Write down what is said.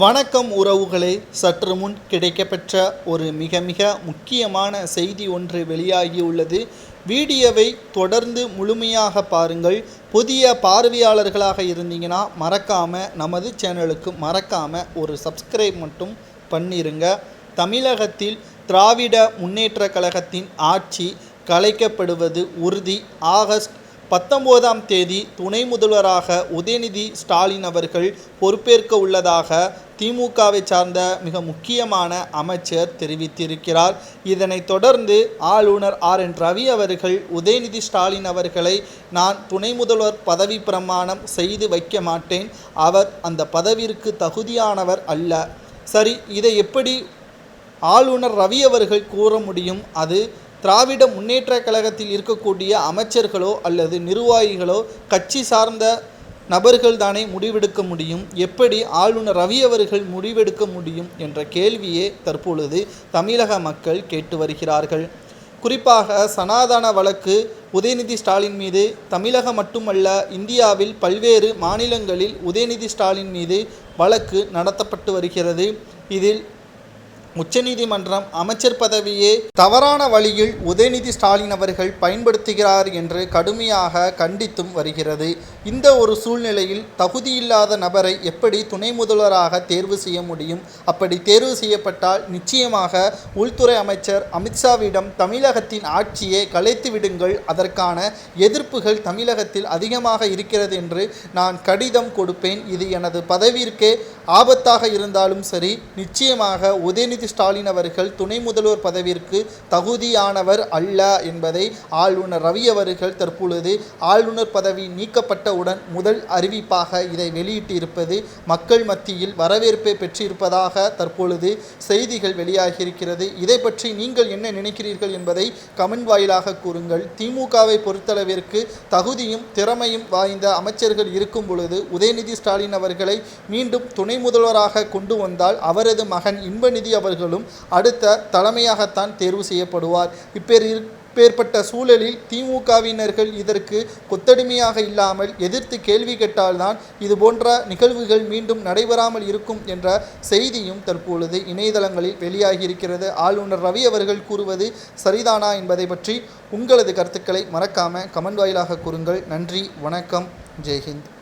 வணக்கம் உறவுகளே. சற்று முன் கிடைக்கப்பெற்ற ஒரு மிக மிக முக்கியமான செய்தி ஒன்று வெளியாகியுள்ளது. வீடியோவை தொடர்ந்து முழுமையாக பாருங்கள். புதிய பார்வையாளர்களாக இருந்தீங்கன்னா மறக்காமல் நமது சேனலுக்கு மறக்காமல் ஒரு சப்ஸ்கிரைப் மட்டும் பண்ணிருங்க. தமிழகத்தில் திராவிட முன்னேற்ற கழகத்தின் ஆட்சி கலைக்கப்படுவது உறுதி. ஆகஸ்ட் பத்தொம்போதாம் தேதி துணை முதல்வராக உதயநிதி ஸ்டாலின் அவர்கள் பொறுப்பேற்க உள்ளதாக திமுகவை சார்ந்த மிக முக்கியமான அமைச்சர் தெரிவித்திருக்கிறார். இதனைத் தொடர்ந்து ஆளுநர் ஆர். என். ரவி அவர்கள் உதயநிதி ஸ்டாலின் அவர்களை நான் துணை முதல்வர் பதவி பிரமாணம் செய்து வைக்க மாட்டேன். அவர் அந்த பதவிற்கு தகுதியானவர் அல்ல. சரி இதை எப்படி ஆளுநர் ரவி அவர்கள் கூற முடியும்? அது திராவிட முன்னேற்ற கழகத்தில் இருக்கக்கூடிய அமைச்சர்களோ அல்லது நிர்வாகிகளோ கட்சி சார்ந்த நபர்கள் தானே முடிவெடுக்க முடியும்? எப்படி ஆளுநர் ரவி அவர்கள் முடிவெடுக்க முடியும்? என்ற கேள்வியே தற்பொழுது தமிழக மக்கள் கேட்டு வருகிறார்கள். குறிப்பாக சனாதன வழக்கு உதயநிதி ஸ்டாலின் மீது தமிழகம் மட்டுமல்ல இந்தியாவில் பல்வேறு மாநிலங்களில் உதயநிதி ஸ்டாலின் மீது வழக்கு நடத்தப்பட்டு வருகிறது. இதில் உச்சநீதிமன்றம் அமைச்சர் பதவியே தவறான வழியில் உதயநிதி ஸ்டாலின் அவர்கள் பயன்படுத்துகிறார் என்று கடுமையாக கண்டித்தும் வருகிறது. இந்த ஒரு சூழ்நிலையில் தகுதியில்லாத நபரை எப்படி துணை முதல்வராக தேர்வு செய்ய முடியும்? அப்படி தேர்வு செய்யப்பட்டால் நிச்சயமாக உள்துறை அமைச்சர் அமித்ஷாவிடம் தமிழகத்தின் ஆட்சியை கலைத்து விடுங்கள். அதற்கான எதிர்ப்புகள் தமிழகத்தில் அதிகமாக இருக்கிறது என்று நான் கடிதம் கொடுப்பேன். இது எனது பதவியிற்கே ஆபத்தாக இருந்தாலும் சரி நிச்சயமாக உதயநிதி ஸ்டாலின் அவர்கள் துணை முதல்வர் பதவிற்கு தகுதியானவர் அல்ல என்பதை ஆளுநர் ரவி அவர்கள் தற்பொழுது ஆளுநர் பதவி நீக்கப்பட்டவுடன் முதல் அறிவிப்பாக இதை வெளியிட்டிருப்பது மக்கள் மத்தியில் வரவேற்பை பெற்றிருப்பதாக தற்பொழுது செய்திகள் வெளியாகியிருக்கிறது. இதை பற்றி நீங்கள் என்ன நினைக்கிறீர்கள் என்பதை கமெண்ட் வாயிலாக கூறுங்கள். திமுகவை பொறுத்தளவிற்கு தகுதியும் திறமையும் வாய்ந்த அமைச்சர்கள் இருக்கும் பொழுது உதயநிதி ஸ்டாலின் அவர்களை மீண்டும் துணை முதல்வராக கொண்டு வந்தால் அவரது மகன் இன்பநிதி அவர்களும் அடுத்த தலைமையாகத்தான் தேர்வு செய்யப்படுவார். இப்பேர் இப்பேற்பட்ட சூழலில் திமுகவினர்கள் இதற்கு கொத்தடிமையாக இல்லாமல் எதிர்த்து கேள்வி கேட்டால்தான் இது போன்ற நிகழ்வுகள் மீண்டும் நடைபெறாமல் இருக்கும் என்ற செய்தியும் தற்பொழுது இணையதளங்களில் வெளியாகியிருக்கிறது. ஆளுநர் ரவி அவர்கள் கூறுவது சரிதானா என்பதை பற்றி உங்களது கருத்துக்களை மறக்காம கமெண்ட் வாயிலாக கூறுங்கள். நன்றி வணக்கம் ஜெய்ஹிந்த்.